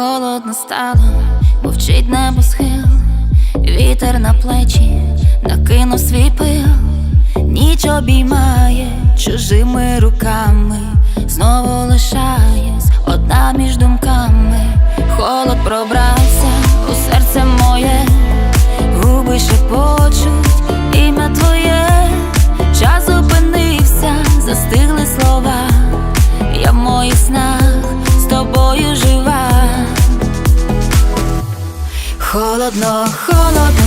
Холодно стало, мовчить небосхил, вітер на плечі накинув свій пил, ніч обіймає чужими руками, знову лишаюсь одна між думками, холод пробрався Холодно, холодно,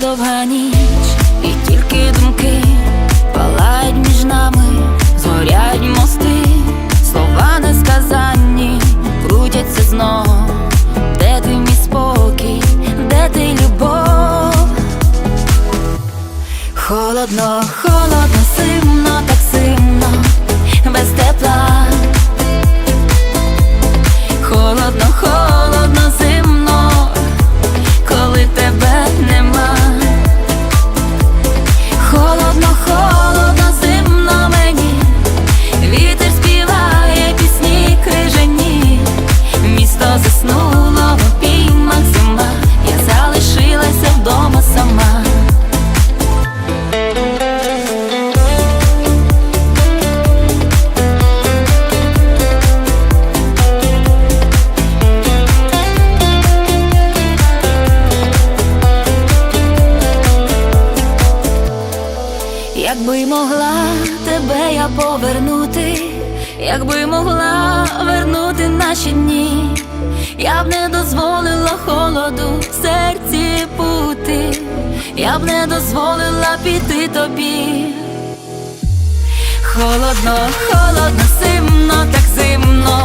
Довга ніч, і тільки думки палають між нами, згорять мости, слова несказанні, крутяться знов. Де ти мій спокій, де ти любов? Холодно, холодно, симно, так симно, без тепла. Залишилася вдома сама. Якби могла тебе я повернути, якби могла вернути наші дні, я б не дозволила холоду в серці я б не дозволила піти тобі. Холодно, холодно, зимно, так зимно,